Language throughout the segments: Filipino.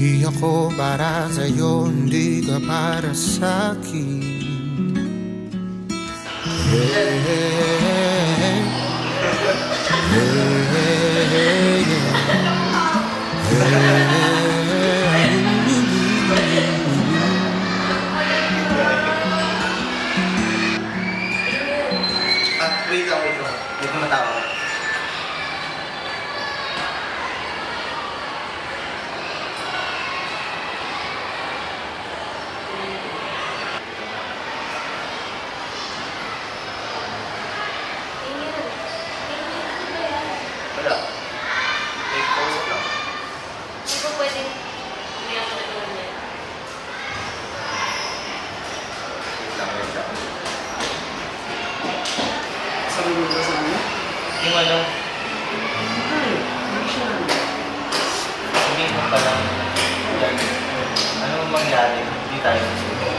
Hindi ako para sa'yo, hindi ka para sa'kin Hey, hey, At wait lang, wait lang. Wait lang matawag. Wala. May kausap lang. Hindi ko pwedeng umiyak na tulad niya. Wait lang, wait lang. Sabi mo ba sa kanya? Yung ano, Ay, hindi siya. sabihin mo pa lang, yan, anong mangyari, hindi tayo susunod.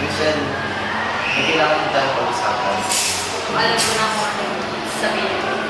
Minsan, may kailangan tayo pag-usapan. Alam ko na kung ano sabihin. Ano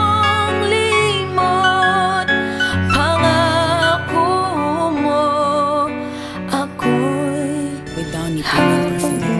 好。